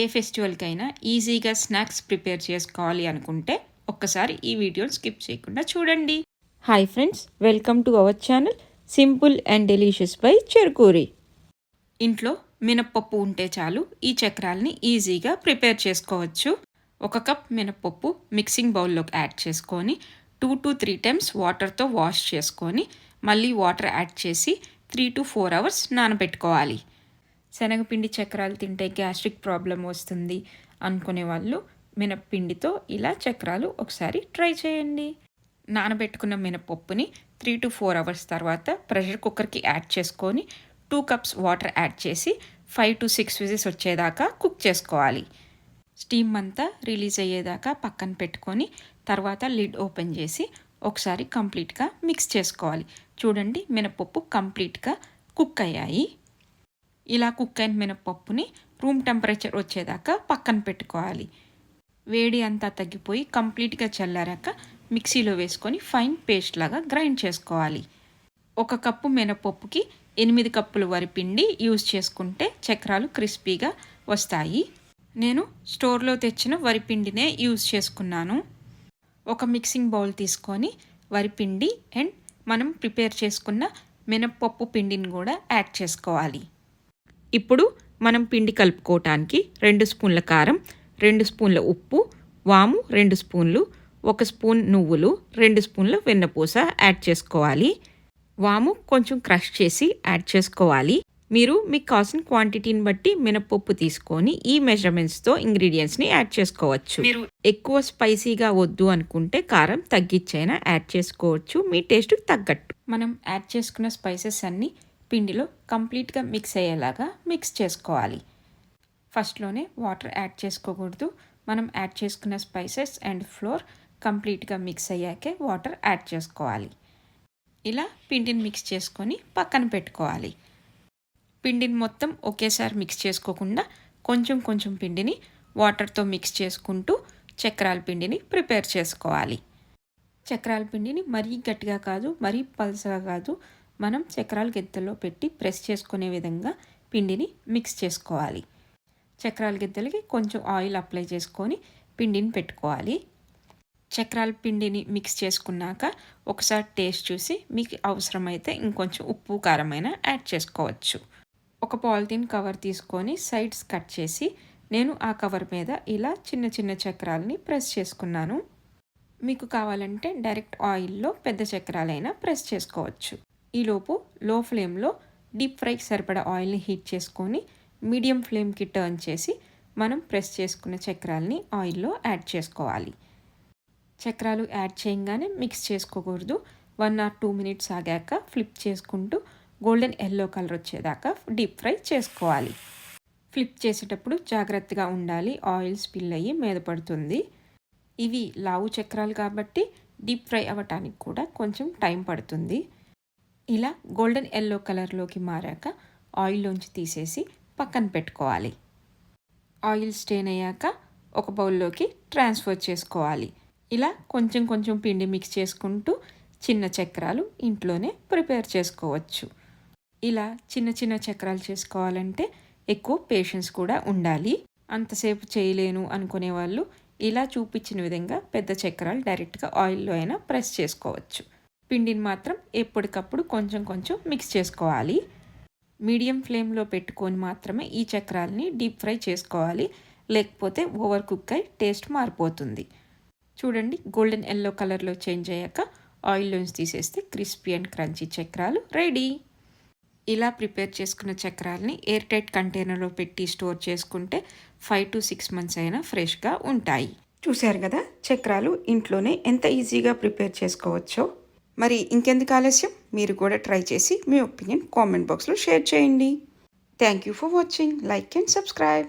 ఏ ఫెస్టివల్కైనా ఈజీగా snacks prepare చేసుకోవాలి అనుకుంటే ఒక్కసారి ఈ వీడియోని స్కిప్ చేయకుండా చూడండి. Hi friends welcome to our channel simple and delicious by Cherukuri ఇంట్లో మినప్పప్పు ఉంటే చాలు ఈ చక్రాల్ని ఈజీగా ప్రిపేర్ చేసుకోవచ్చు. ఒక కప్ మినప్పప్పు మిక్సింగ్ బౌల్లోకి యాడ్ చేసుకొని టూ టు త్రీ టైమ్స్ వాటర్తో వాష్ చేసుకొని మళ్ళీ వాటర్ యాడ్ చేసి త్రీ టు ఫోర్ అవర్స్ నానబెట్టుకోవాలి. శనగపిండి చక్రాలు తింటే గ్యాస్ట్రిక్ ప్రాబ్లం వస్తుంది అనుకునే వాళ్ళు మినప్పిండితో ఇలా చక్రాలు ఒకసారి ట్రై చేయండి. నానబెట్టుకున్న మినపప్పుని త్రీ టు ఫోర్ అవర్స్ తర్వాత ప్రెషర్ కుక్కర్కి యాడ్ చేసుకొని టూ కప్స్ వాటర్ యాడ్ చేసి ఫైవ్ టు సిక్స్ విజిల్స్ వచ్చేదాకా కుక్ చేసుకోవాలి. స్టీమ్ అంతా రిలీజ్ అయ్యేదాకా పక్కన పెట్టుకొని తర్వాత లిడ్ ఓపెన్ చేసి ఒకసారి కంప్లీట్గా మిక్స్ చేసుకోవాలి. చూడండి మినపప్పు కంప్లీట్గా కుక్ అయ్యాయి. ఇలా కుక్ అయిన మినపప్పుని రూమ్ టెంపరేచర్ వచ్చేదాకా పక్కన పెట్టుకోవాలి వేడి అంతా తగ్గిపోయి కంప్లీట్గా చల్లారాక మిక్సీలో వేసుకొని ఫైన్ పేస్ట్ లాగా గ్రైండ్ చేసుకోవాలి ఒక కప్పు మినపప్పుకి ఎనిమిది కప్పులు వరిపిండి యూజ్ చేసుకుంటే చక్రాలు క్రిస్పీగా వస్తాయి నేను స్టోర్లో తెచ్చిన వరిపిండినే యూజ్ చేసుకున్నాను ఒక మిక్సింగ్ బౌల్ తీసుకొని వరిపిండి అండ్ మనం ప్రిపేర్ చేసుకున్న మినప్పప్పు పిండిని కూడా యాడ్ చేసుకోవాలి ఇప్పుడు మనం పిండి కలుపుకోవటానికి రెండు స్పూన్ల కారం రెండు స్పూన్ల ఉప్పు వాము రెండు స్పూన్లు ఒక స్పూన్ నువ్వులు రెండు స్పూన్ల వెన్నపూస యాడ్ చేసుకోవాలి. వాము కొంచెం క్రష్ చేసి యాడ్ చేసుకోవాలి. మీరు మీకు కావాల్సిన క్వాంటిటీని బట్టి మినపప్పు తీసుకొని ఈ మెజర్మెంట్స్తో ఇంగ్రీడియంట్స్ని యాడ్ చేసుకోవచ్చు. మీరు ఎక్కువ స్పైసీగా వద్దు అనుకుంటే కారం తగ్గించైనా యాడ్ చేసుకోవచ్చు. మీ టేస్ట్కి తగ్గట్టు. మనం యాడ్ చేసుకున్న స్పైసెస్ అన్నీ పిండిలో కంప్లీట్గా మిక్స్ అయ్యేలాగా మిక్స్ చేసుకోవాలి. ఫస్ట్లోనే వాటర్ యాడ్ చేసుకోకూడదు. మనం యాడ్ చేసుకున్న స్పైసెస్ అండ్ ఫ్లోర్ కంప్లీట్గా మిక్స్ అయ్యాకే వాటర్ యాడ్ చేసుకోవాలి. ఇలా పిండిని మిక్స్ చేసుకొని పక్కన పెట్టుకోవాలి. పిండిని మొత్తం ఒకేసారి మిక్స్ చేసుకోకుండా కొంచెం కొంచెం పిండిని వాటర్తో మిక్స్ చేసుకుంటూ చక్రాల పిండిని ప్రిపేర్ చేసుకోవాలి. చక్రాల పిండిని మరీ గట్టిగా కాదు మరీ పల్సగా కాదు మనం చక్రాల గిద్దల్లో పెట్టి ప్రెస్ చేసుకునే విధంగా పిండిని మిక్స్ చేసుకోవాలి. చక్రాల గిద్దలకి కొంచెం ఆయిల్ అప్లై చేసుకొని పిండిని పెట్టుకోవాలి. చక్రాల పిండిని మిక్స్ చేసుకున్నాక ఒకసారి టేస్ట్ చూసి మీకు అవసరమైతే ఇంకొంచెం ఉప్పు కారమైన యాడ్ చేసుకోవచ్చు. ఒక పాలిథిన్ కవర్ తీసుకొని సైడ్స్ కట్ చేసి నేను ఆ కవర్ మీద ఇలా చిన్న చిన్న చక్రాలని ప్రెస్ చేసుకున్నాను. మీకు కావాలంటే డైరెక్ట్ ఆయిల్లో పెద్ద చక్రాలైనా ప్రెస్ చేసుకోవచ్చు. ఈలోపు లో ఫ్లేమ్లో డీప్ ఫ్రైకి సరిపడా ఆయిల్ని హీట్ చేసుకొని మీడియం ఫ్లేమ్కి టర్న్ చేసి మనం ప్రెస్ చేసుకున్న చక్రాలని ఆయిల్లో యాడ్ చేసుకోవాలి. చక్రాలు యాడ్ చేయగానే మిక్స్ చేసుకోకూడదు. వన్ ఆర్ టూ మినిట్స్ ఆగాక ఫ్లిప్ చేసుకుంటూ గోల్డెన్ ఎల్లో కలర్ వచ్చేదాకా డీప్ ఫ్రై చేసుకోవాలి. ఫ్లిప్ చేసేటప్పుడు జాగ్రత్తగా ఉండాలి. ఆయిల్ స్పిల్ అయ్యి మీద పడుతుంది. ఇవి లావు చక్రాలు కాబట్టి డీప్ ఫ్రై అవ్వటానికి కూడా కొంచెం టైం పడుతుంది. ఇలా గోల్డెన్ ఎల్లో కలర్లోకి మారాక ఆయిల్లోంచి తీసేసి పక్కన పెట్టుకోవాలి. ఆయిల్ స్టెయిన్ అయ్యాక ఒక బౌల్లోకి ట్రాన్స్ఫర్ చేసుకోవాలి. ఇలా కొంచెం కొంచెం పిండి మిక్స్ చేసుకుంటూ చిన్న చక్రాలు ఇంట్లోనే ప్రిపేర్ చేసుకోవచ్చు. ఇలా చిన్న చిన్న చక్రాలు చేసుకోవాలంటే ఎక్కువ పేషెన్స్ కూడా ఉండాలి. అంతసేపు చేయలేను అనుకునే వాళ్ళు ఇలా చూపించిన విధంగా పెద్ద చక్రాలు డైరెక్ట్గా ఆయిల్లో అయినా ప్రెస్ చేసుకోవచ్చు. పిండిని మాత్రం ఎప్పటికప్పుడు కొంచెం కొంచెం మిక్స్ చేసుకోవాలి. మీడియం ఫ్లేమ్లో పెట్టుకొని మాత్రమే ఈ చక్రాలని డీప్ ఫ్రై చేసుకోవాలి. లేకపోతే ఓవర్ కుక్ అయి టేస్ట్ మారిపోతుంది. చూడండి గోల్డెన్ ఎల్లో కలర్లో చేంజ్ అయ్యాక ఆయిల్లోంచి తీసేస్తే క్రిస్పీ అండ్ క్రంచీ చక్రాలు రెడీ. ఇలా ప్రిపేర్ చేసుకున్న చక్రాలని ఎయిర్ టైట్ కంటైనర్లో పెట్టి స్టోర్ చేసుకుంటే ఫైవ్ టు సిక్స్ మంత్స్ అయినా ఫ్రెష్గా ఉంటాయి. చూశారు కదా చక్రాలు ఇంట్లోనే ఎంత ఈజీగా ప్రిపేర్ చేసుకోవచ్చో? మరి ఇంకెందుకు ఆలస్యం? మీరు కూడా ట్రై చేసి మీ ఒపీనియన్ కామెంట్ బాక్స్లో షేర్ చేయండి. Thank you for watching. Like and subscribe.